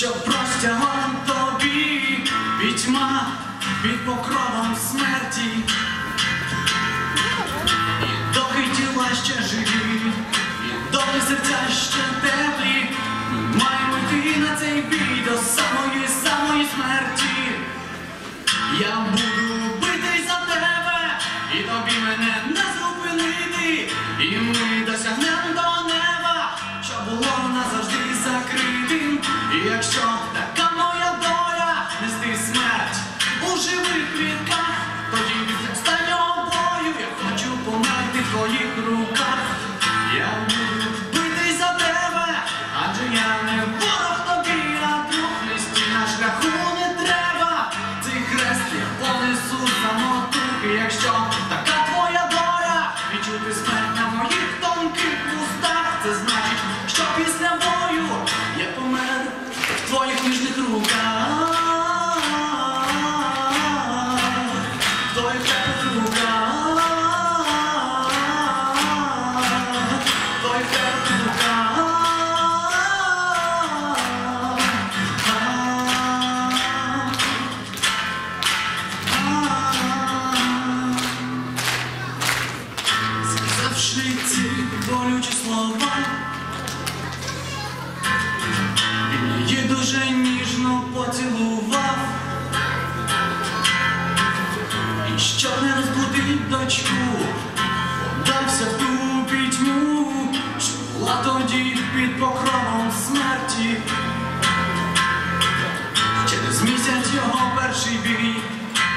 що простягом тобі пітьма під покровом смерті, І доки тіла ще живі, і доки серця ще теплі, ми маємо йти на цей бій до самої, самої смерті. Я буду битись за тебе, і тобі мене не зупинити. І ми живих літах, тоді від болючі слова, він її дуже ніжно поцілував, і щоб не розбудить дочку, дався в ту пітьму, що була тоді під покровом смерті, через місяць його перший бій,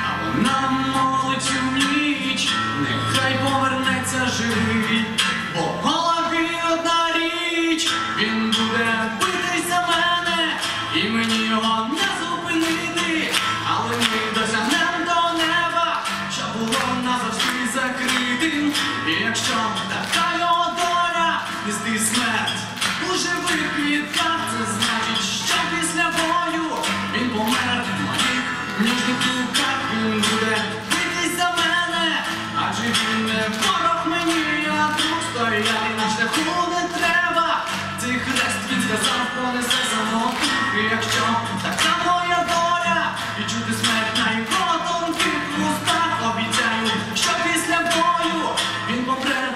а вона молодь у ніч, нехай повернеться живий. І мені його не зупинити, але ми досягнемо до неба, що було назавжди закритим, і якщо така його доля, нести смерть у живих квітках, це значить, що після бою він помер. В моїх ніжних руках, він буде битись за мене, адже він не ворог мені, а друг стояти на шляху не треба. Цей хрест він сказав, понесе і якщо така моя доля, і чути смерть на його тонких устах, обіцяю, що після бою він помре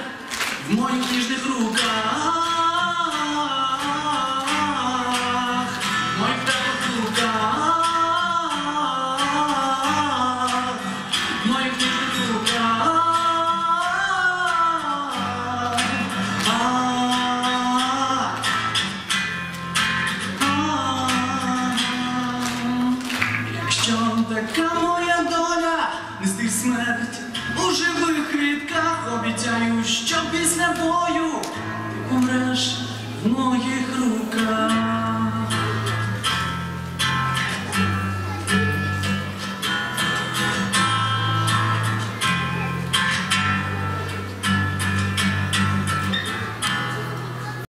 в моїх ніжних руках, в моїх теплих руках, моїх ніжних руках. Нести смерть у живих квітках, обіцяю, що після бою ти помреш в моїх.